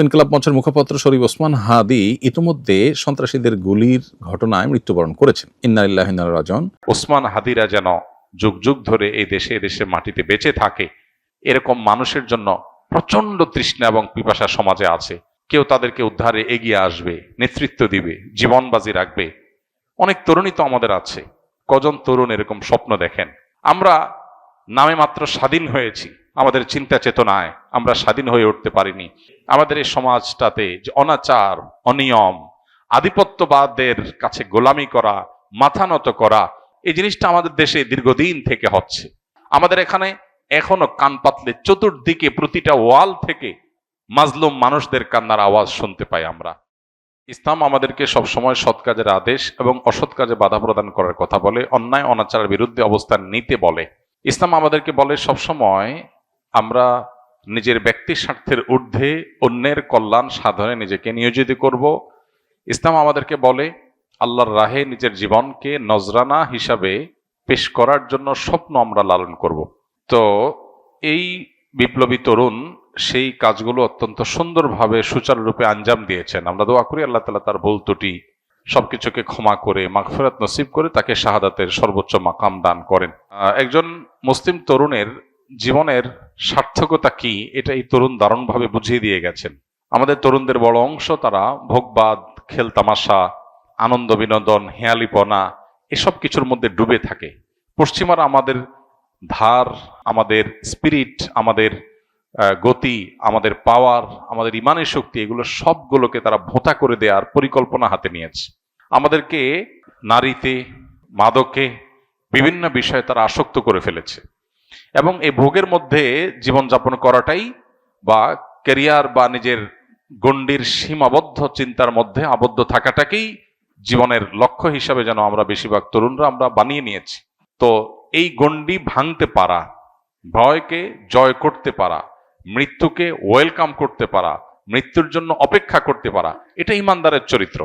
ইনকলাব মঞ্চের মুখপাত্র শরীফ ওসমান হাদি ইতিমধ্যে সন্ত্রাসীদের গুলির ঘটনায় মৃত্যুবরণ করেছেন। ইন্নারিল্লাহ রাজন ওসমান হাদিরা যেন যুগ যুগ ধরে এই দেশে এদেশে মাটিতে বেঁচে থাকে, এরকম মানুষের জন্য প্রচণ্ড তৃষ্ণা এবং পিপাসা সমাজে আছে। কেউ তাদেরকে উদ্ধারে এগিয়ে আসবে, নেতৃত্ব দিবে জীবন বাজি রাখবে। অনেক তরুণী তো আমাদের আছে। কজন তরুণ এরকম স্বপ্ন দেখেন? আমরা নামে মাত্র স্বাধীন হয়েছি। আমাদের চিন্তা চেতনায় আমরা স্বাধীন হয়ে উঠতে পারিনি। আমাদের এই সমাজটাতে যে অনাচার, অনিয়ম, আধিপত্যবাদের কাছে গোলামি করা, মাথা নত করা, এই জিনিসটা আমাদের দেশে দীর্ঘদিন থেকে হচ্ছে। আমাদের এখানে এখনও কান পাতলে চতুর্দিকে প্রতিটা ওয়াল থেকে মাজলুম মানুষদের কান্নার আওয়াজ শুনতে পাই আমরা। ইসলাম আমাদেরকে সবসময় সৎ কাজের আদেশ এবং অসৎ কাজে বাধা প্রদান করার কথা বলে, অন্যায়, অনাচারের বিরুদ্ধে অবস্থান নিতে বলে। ইসলাম আমাদেরকে বলে সবসময় আমরা নিজের ব্যক্তি স্বার্থের ঊর্ধ্বে অন্যের কল্যাণ সাধনে নিজেকে নিয়োজিত করব। ইসলাম আমাদেরকে বলে, আল্লাহর রাহে নিজের জীবনকে নজরানা হিসাবে পেশ করার জন্য স্বপ্ন আমরা লালন করব। তো এই বিপ্লবী তরুণ সেই কাজগুলো অত্যন্ত সুন্দরভাবে সুচারুরূপে আঞ্জাম দিয়েছেন। আমরা দোয়া করি আল্লাহ তালা তার ভুল ত্রুটি সবকিছুকে ক্ষমা করে, মাগফিরাত নসিব করে তাকে শাহাদাতের সর্বোচ্চ মাকাম দান করেন। একজন মুসলিম তরুণের জীবনের সার্থকতা কি, এটা এই তরুণ দারুণভাবে বুঝিয়ে দিয়ে গেছেন। আমাদের তরুণদের বড় অংশ তারা ভোগবাদ, খেল তামাশা, আনন্দ বিনোদন, হেয়ালিপনা, এসব কিছুর মধ্যে ডুবে থাকে। পশ্চিমারা আমাদের ধার, আমাদের স্পিরিট, আমাদের গতি, আমাদের পাওয়ার, আমাদের ইমানের শক্তি, এগুলো সবগুলোকে তারা ভোঁতা করে দেওয়ার পরিকল্পনা হাতে নিয়েছে। আমাদেরকে নারীতে, মাদকে বিভিন্ন বিষয়ে তারা আসক্ত করে ফেলেছে। এবং এই ভোগের মধ্যে জীবনযাপন করাটাই বা ক্যারিয়ার বা নিজের গণ্ডির সীমাবদ্ধ চিন্তার মধ্যে আবদ্ধ থাকাটাকেই জীবনের লক্ষ্য হিসাবে যেন আমরা বেশিরভাগ তরুণরা আমরা বানিয়ে নিয়েছি। তো এই গণ্ডি ভাঙতে পারা, ভয়কে জয় করতে পারা, মৃত্যুকে ওয়েলকাম করতে পারা, মৃত্যুর জন্য অপেক্ষা করতে পারা, এটা ইমানদারের চরিত্র।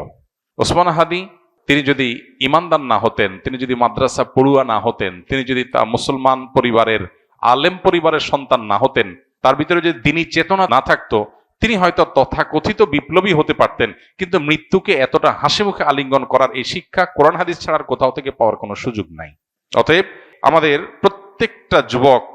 ওসমান হাদি তিনি যদি ইমানদার না হতেন, তিনি যদি মাদ্রাসা পড়ুয়া না হতেন, তিনি যদি তা মুসলমান পরিবারের, আলেম পরিবারের সন্তান না হতেন, তার ভিতরে যদি দিনই চেতনা না থাকতো, তিনি হয়তো তথাকথিত বিপ্লবী হতে পারতেন, কিন্তু মৃত্যুকে এতটা হাসি মুখে আলিঙ্গন করার এই শিক্ষা কোরআন হাদিস ছাড়ার কোথাও থেকে পাওয়ার কোনো সুযোগ নাই। অতএব আমাদের প্রত্যেকটা যুবক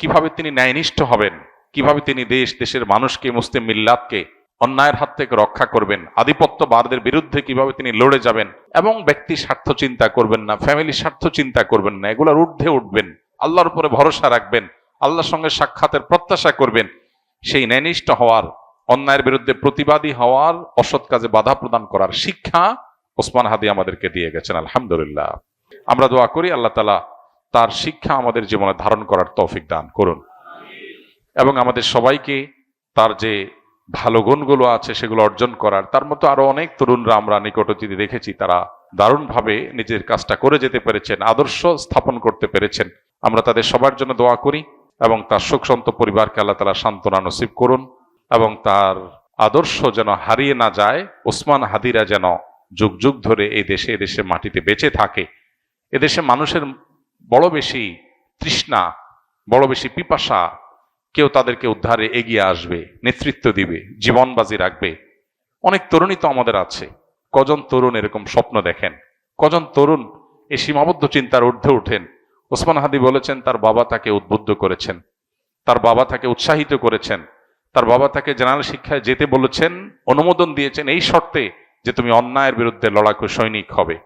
কীভাবে তিনি ন্যায়নিষ্ঠ হবেন, কীভাবে তিনি দেশ, দেশের মানুষকে, মুসলিম মিল্লাতকে অন্যায়ের হাত থেকে রক্ষা করবেন, আধিপত্যবাদদের বিরুদ্ধে কীভাবে তিনি লড়ে যাবেন এবং ব্যক্তি স্বার্থ চিন্তা করবেন না ফ্যামিলি স্বার্থ চিন্তা করবেন না, এগুলোর ঊর্ধ্বে উঠবেন, আল্লাহর উপরে ভরসা রাখবেন, আল্লাহর সঙ্গে সাক্ষাতের প্রত্যাশা করবেন, সেই ন্যায়নিষ্ঠ হওয়ার, অন্যায়ের বিরুদ্ধে প্রতিবাদী হওয়ার অসৎ কাজে বাধা প্রদান করার শিক্ষা ওসমান হাদি আমাদেরকে দিয়ে গেছেন, আলহামদুলিল্লাহ। আমরা দোয়া করি আল্লাহ তালা তার শিক্ষা আমাদের জীবনে ধারণ করার তৌফিক দান করুন। এবং আমাদের সবাইকে তার যে ভালো গুণগুলো আছে সেগুলো অর্জন করার। তার মতো আরও অনেক তরুণরা আমরা নিকট অতীতে দেখেছি, তারা দারুণভাবে নিজের কাজটা করে যেতে পেরেছেন, আদর্শ স্থাপন করতে পেরেছেন। আমরা তাদের সবার জন্য দোয়া করি এবং তার শোকসন্ত পরিবারকে আল্লাহ তালা সান্ত্বনা নসিব করুন এবং তার আদর্শ যেন হারিয়ে না যায়, ওসমান হাদিরা যেন যুগ যুগ ধরে এই দেশে এদেশে মাটিতে বেঁচে থাকে। এদেশে মানুষের বড় বেশি তৃষ্ণা, বড় বেশি পিপাসা কেউ তাদেরকে উদ্ধারে এগিয়ে আসবে, নেতৃত্ব দিবে জীবন বাজি রাখবে। অনেক তরুণী তো আমাদের আছে। কজন তরুণ এরকম স্বপ্ন দেখেন? কজন তরুণ এই সীমাবদ্ধ চিন্তার ঊর্ধ্বে ওঠেন? ওসমান হাদি বলেছেন, তার বাবা তাকে উদ্বুদ্ধ করেছেন। তার বাবা তাকে উৎসাহিত করেছেন। তার বাবা তাকে জেনারেল শিক্ষায় যেতে বলেছেন, অনুমোদন দিয়েছেন এই শর্তে যে তুমি অন্যায়ের বিরুদ্ধে লড়াকু সৈনিক হবে।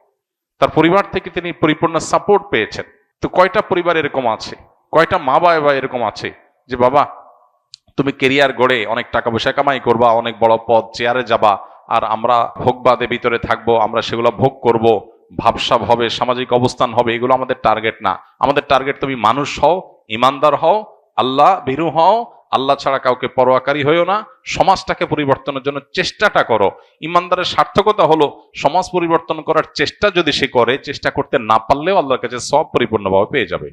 তার পরিবার থেকে তিনি পরিপূর্ণ সাপোর্ট পেয়েছেন। তো কয়টা পরিবার এরকম আছে? কয়টা মা বাবা এরকম আছে? যে বাবা, তুমি কেরিয়ার গড়ে অনেক টাকা পয়সা কামাই করবা, অনেক বড় পদ, চেয়ারে যাবা, আর আমরা ভোগবাদে ভিতরে থাকব, আমরা সেগুলো ভোগ করব ভাবসাব হবে, সামাজিক অবস্থান হবে, এগুলো আমাদের টার্গেট না। আমাদের টার্গেট তুমি মানুষ হও, ইমানদার হও, আল্লাহ ভীরু হও, আল্লাহ ছাড়া কাউকে পরোয়াকারী হইও না, সমাজটাকে পরিবর্তনের জন্য চেষ্টাটা করো। ইমানদারের সার্থকতা হলো, সমাজ পরিবর্তন করার চেষ্টা যদি সে করে, চেষ্টা করতে না পারলেও আল্লাহর কাছে সব পরিপূর্ণভাবে পেয়ে যাবে।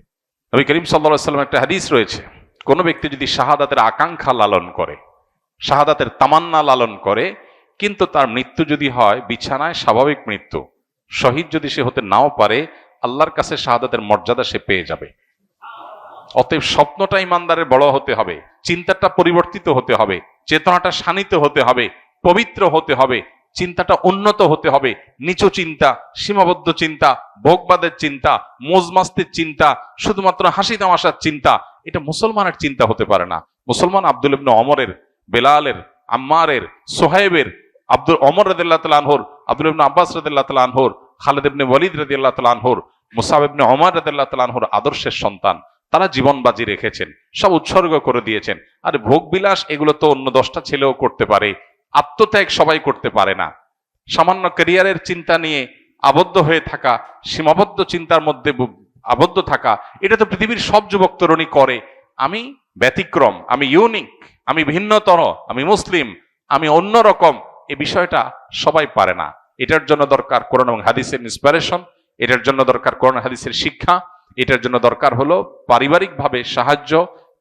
নবী করিম সাল্লা সাল্লাম একটা হাদিস রয়েছে। কোনো ব্যক্তি যদি শাহাদাতের আকাঙ্ক্ষা লালন করে, শাহাদাতের তামান্না লালন করে, কিন্তু তার মৃত্যু যদি হয়, বিছানায় স্বাভাবিক মৃত্যু, শহীদ যদি সে হতে নাও পারে, আল্লাহর কাছে শাহাদাতের মর্যাদা সে পেয়ে যাবে। অতএব স্বপ্নটা ইমানদারের বড় হতে হবে, চিন্তাটা পরিবর্তিত হতে হবে, চেতনাটা শানিত হতে হবে, পবিত্র হতে হবে চিন্তাটা উন্নত হতে হবে। নিচু চিন্তা, সীমাবদ্ধ চিন্তা, ভোগবাদের চিন্তা, মোজমাস্তির চিন্তা, শুধুমাত্র হাসি তামাশার চিন্তা, এটা মুসলমানের চিন্তা হতে পারে না। মুসলমান আব্দুল ইবনে অমরের বেলালের, আম্মারের, সোহাইবের, আব্দুল অমর রদিল্লাহ তাল আনহর, আব্দুল ইবনে আব্বাস রদিল্লাহ তাল আনহর, খালেদ ইবনে ওয়ালিদ রদিল্লাহ তাল আনহর, মুসাব ইবনে অমর রদিল্লাহ তাল আনহর আদর্শের সন্তান। তারা জীবন বাজি রেখেছেন, সব উৎসর্গ করে দিয়েছেন। আর ভোগ বিলাস এগুলো তো অন্য দশটা ছেলেও করতে পারে। আত্মত্যাগ সবাই করতে পারে না। সামান্য ক্যারিয়ারের চিন্তা নিয়ে আবদ্ধ হয়ে থাকা, সীমাবদ্ধ চিন্তার মধ্যে আবদ্ধ থাকা, এটা তো পৃথিবীর সব যুবক তরুণী করে। আমি ব্যতিক্রম, আমি ইউনিক আমি ভিন্নতর, আমি মুসলিম, আমি অন্যরকম এই বিষয়টা সবাই পারে না। এটার জন্য দরকার কোরআন এবং হাদিসের ইন্সপিরেশন এটার জন্য দরকার কোরআন হাদিসের শিক্ষা, এটার জন্য দরকার হলো পারিবারিকভাবে সাহায্য,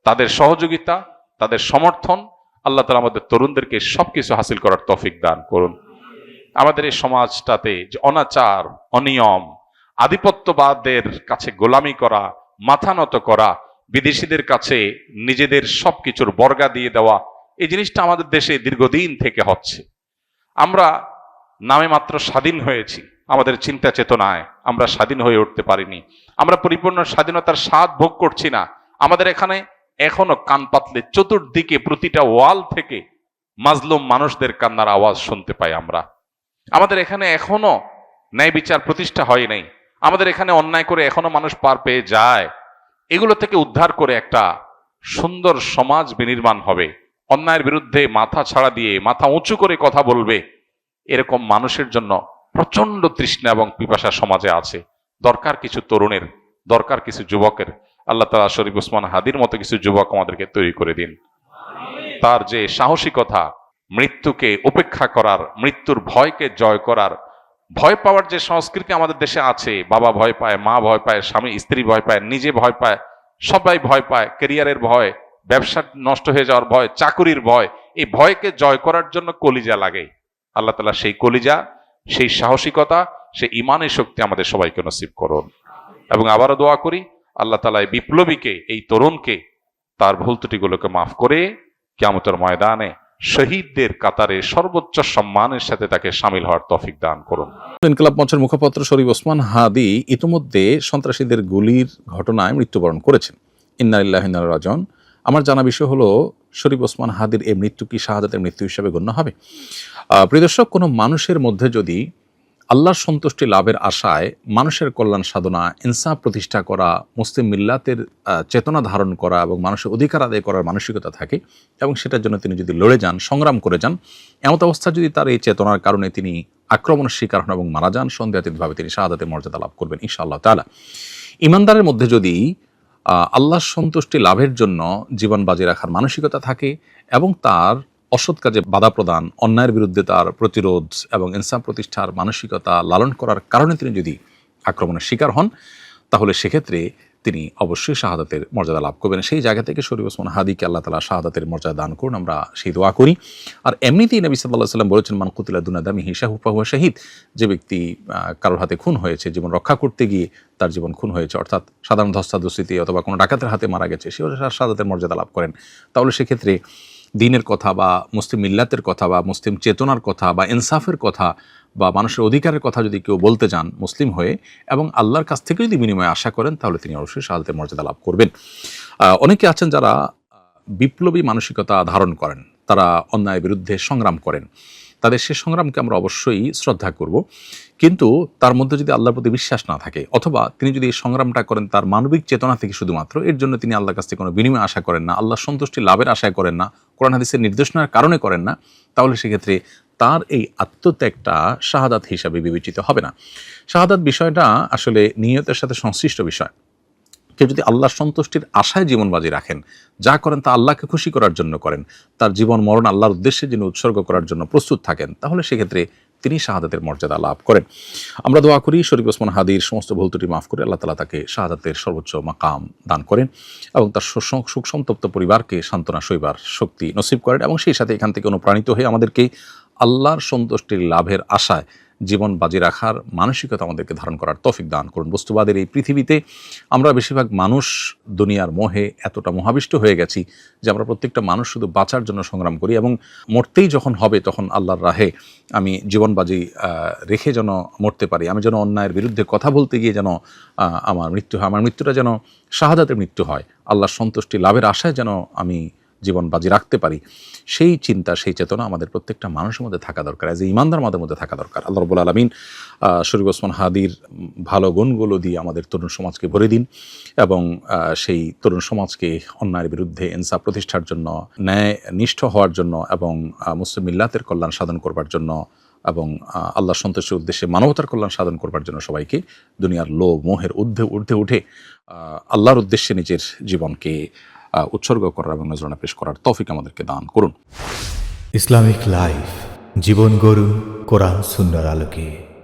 তাদের সহযোগিতা, তাদের সমর্থন আল্লাহ তালা আমাদের তরুণদেরকে সবকিছু হাসিল করার তফিক দান করুন। আমাদের এই সমাজটাতে যে অনাচার, অনিয়ম, আধিপত্যবাদের কাছে গোলামি করা, মাথা নত করা, বিদেশিদের কাছে নিজেদের সব কিছুর বর্গা দিয়ে দেওয়া, এই জিনিসটা আমাদের দেশে দীর্ঘদিন থেকে হচ্ছে। আমরা নামে মাত্র স্বাধীন হয়েছি, আমাদের চিন্তা চেতনায় আমরা স্বাধীন হয়ে উঠতে পারিনি। আমরা পরিপূর্ণ স্বাধীনতার স্বাদ ভোগ করছি না। আমাদের এখানে এখনও কান পাতলে চতুর্দিকে প্রতিটা ওয়াল থেকে মাজলুম মানুষদের কান্নার আওয়াজ শুনতে পাই আমরা। আমাদের এখানে এখনও ন্যায় বিচার প্রতিষ্ঠা হয় নাই। আমাদের এখানে অন্যায় করে এখনও মানুষ পার পেয়ে যায়। এগুলো থেকে উদ্ধার করে একটা সুন্দর সমাজ বিনির্মাণ হবে। অন্যায়ের বিরুদ্ধে মাথা ছাড়া দিয়ে, মাথা উঁচু করে কথা বলবে, এরকম মানুষের জন্য প্রচণ্ড তৃষ্ণা এবং পিপাসা সমাজে আছে। দরকার কিছু তরুণের, দরকার কিছু যুবকের। আল্লাহ তালা শরীফ উসমান হাদির মতো কিছু যুবক আমাদেরকে তৈরি করে দিন। তার যে সাহসিকতা মৃত্যুকে উপেক্ষা করার মৃত্যুর ভয়কে জয় করার ভয় পাওয়ার যে সংস্কৃতি আমাদের দেশে আছে বাবা ভয় পায় মা ভয় পায় স্বামী স্ত্রী ভয় পায় নিজে ভয় পায় সবাই ভয় পায় কেরিয়ারের ভয় ব্যবসা নষ্ট হয়ে যাওয়ার ভয় চাকুরির ভয় এই ভয়কে জয় করার জন্য কলিজা লাগে। আল্লাহ তালা সেই কলিজা সেই সাহসিকতা সেই ইমানের শক্তি আমাদের সবাইকে নসিব করুন। এবং আবারও দোয়া করি আল্লাহ তালা এই বিপ্লবীকে এই তরুণকে তার ভুল ত্রুটিগুলোকে মাফ করে কিয়ামতের ময়দানে শহীদদের কাতারে সর্বোচ্চ সম্মানের সাথে তাকে সামিল হওয়ার তফিক দান করুন। ইনকলাব মঞ্চের মুখপাত্র শরীফ ওসমান হাদি ইতিমধ্যে সন্ত্রাসীদের গুলির ঘটনায় মৃত্যুবরণ করেছেন। ইন্নারিল্লাহ রাজন আমার জানা বিষয় হলো শরীফ ওসমান হাদির এই মৃত্যু কি শাহাদাতের মৃত্যু হিসাবে গণ্য হবে? আহ, প্রিয় দর্শক কোনো মানুষের মধ্যে যদি আল্লাহর সন্তুষ্টি লাভের আশায় মানুষের কল্যাণ সাধনা, ইনসাফ প্রতিষ্ঠা করা, মুসলিম মিল্লাতের চেতনা ধারণ করা এবং মানুষের অধিকার আদায় করার মানসিকতা থাকে এবং সেটার জন্য তিনি যদি লড়ে যান, সংগ্রাম করে যান, এমত অবস্থা যদি তার এই চেতনার কারণে তিনি আক্রমণের শিকার হন এবং মারা যান, সন্দেহাতীতভাবে তিনি শাহাদাতের মর্যাদা লাভ করবেন ইনশাআল্লাহ তালা ইমানদারের মধ্যে যদি আল্লাহর সন্তুষ্টি লাভের জন্য জীবন বাজি রাখার মানসিকতা থাকে এবং তার অসৎ কাজে বাধা প্রদান, অন্যায়ের বিরুদ্ধে তার প্রতিরোধ এবং ইনসাফ প্রতিষ্ঠার মানসিকতা লালন করার কারণে তিনি যদি আক্রমণের শিকার হন, তাহলে সেক্ষেত্রে তিনি অবশ্যই শাহাদাতের মর্যাদা লাভ করবেন। সেই জায়গা থেকে শরীফ ওসমান হাদিকে আল্লাহ তালা শাহাদাতের মর্যাদা দান করুন, আমরা সেই দোয়া করি। আর এমনিতেই নবী সাল্লাহ সাল্লাম বলেছেন, মান কুতিলা দুনাদামি হিসা হুয়া শাহিদ। যে ব্যক্তি কারোর হাতে খুন হয়েছে, জীবন রক্ষা করতে গিয়ে তার জীবন খুন হয়েছে, অর্থাৎ সাধারণ ধস্তাধস্তিতে অথবা কোনো ডাকাতের হাতে মারা গেছে, সেও শাহাদাতের মর্যাদা লাভ করেন। তাহলে সেক্ষেত্রে দিনের কথা বা মুসলিম মিল্লাতের কথা বা মুসলিম চেতনার কথা বা ইনসাফের কথা বা মানুষের অধিকারের কথা যদি কেউ বলতে যান মুসলিম হয়ে এবং আল্লাহর কাছ থেকে যদি বিনিময়ে আশা করেন, তাহলে তিনি অবশ্যই শাহাদাতের মর্যাদা লাভ করবেন। অনেকে আছেন যারা বিপ্লবী মানসিকতা ধারণ করেন, তারা অন্যায়ের বিরুদ্ধে সংগ্রাম করেন। তাদের সে সংগ্রামকে আমরা অবশ্যই শ্রদ্ধা করব। কিন্তু তার মধ্যে যদি আল্লাহর প্রতি বিশ্বাস না থাকে, অথবা তিনি যদি এই সংগ্রামটা করেন তার মানবিক চেতনা থেকে শুধুমাত্র, এর জন্য তিনি আল্লাহর কাছ থেকে কোনো বিনিময় আশা করেন না আল্লাহ সন্তুষ্টি লাভের আশায় করেন না, কোরআন হাদিসের নির্দেশনার কারণে করেন না, তাহলে সেক্ষেত্রে তার এই আত্মত্যাগটা শাহাদাত হিসাবে বিবেচিত হবে না। শাহাদাত বিষয়টা আসলে নিয়তের সাথে সংশ্লিষ্ট বিষয়। কেউ যদি আল্লাহর সন্তুষ্টির আশায় জীবন বাজি রাখেন, যা করেন তা আল্লাহকে খুশি করার জন্য করেন, তার জীবন মরণ আল্লাহর উদ্দেশ্যে যিনি উৎসর্গ করার জন্য প্রস্তুত থাকেন, তাহলে সেক্ষেত্রে তিনি শাহাদাতের মর্যাদা লাভ করেন। আমরা দোয়া করি শরীফ ওসমান হাদির সমস্ত ভুল ত্রুটি মাফ করে আল্লাহ তালা তাকে শাহাদাতের সর্বোচ্চ মাকাম দান করেন এবং তার সুখ সন্তপ্ত পরিবারকে সান্ত্বনা শৈবার শক্তি নসিব করেন এবং সেই সাথে এখান থেকে অনুপ্রাণিত হয়ে আমাদেরকে আল্লাহর সন্তুষ্টির লাভের আশায় জীবন বাজি রাখার মানসিকতা আমাদেরকে ধারণ করার তফিক দান করুন। বস্তুবাদের এই পৃথিবীতে আমরা বেশিরভাগ মানুষ দুনিয়ার মোহে এতটা মহাবিষ্ট হয়ে গেছি যে আমরা প্রত্যেকটা মানুষ শুধু বাঁচার জন্য সংগ্রাম করি এবং মরতেই যখন হবে তখন আল্লাহর রাহে আমি জীবন বাজি রেখে যেন মরতে পারি। আমি যেন অন্যায়ের বিরুদ্ধে কথা বলতে গিয়ে যেন আমার মৃত্যু হয়, আমার মৃত্যুটা যেন শাহাদাতের মৃত্যু হয়। আল্লাহর সন্তুষ্টি লাভের আশায় যেন আমি জীবন বাজি রাখতে পারি, সেই চিন্তা, সেই চেতনা আমাদের প্রত্যেকটা মানুষের মধ্যে থাকা দরকার এজ এ ইমানদার আমাদের মধ্যে থাকা দরকার। আল্লাহ রবুল আলমিন শরীফ ওসমান হাদির ভালো গুণগুলো দিয়ে আমাদের তরুণ সমাজকে ভরে দিন এবং সেই তরুণ সমাজকে অন্যায়ের বিরুদ্ধে ইনসাফ প্রতিষ্ঠার জন্য ন্যায় নিষ্ঠ হওয়ার জন্য এবং মুসলিম মিল্লাতের কল্যাণ সাধন করবার জন্য এবং আল্লাহ সন্তোষের উদ্দেশ্যে মানবতার কল্যাণ সাধন করবার জন্য সবাইকে দুনিয়ার লোভ, মোহের ঊর্ধ্বে ঊর্ধ্বে উঠে আল্লাহর উদ্দেশ্যে নিজের জীবনকে উৎসর্গ করার এবং নজরানা পেশ করার তফিক আমাদেরকে দান করুন। ইসলামিক লাইফ, জীবন গরু কোরআন সুন্দর আলোকে।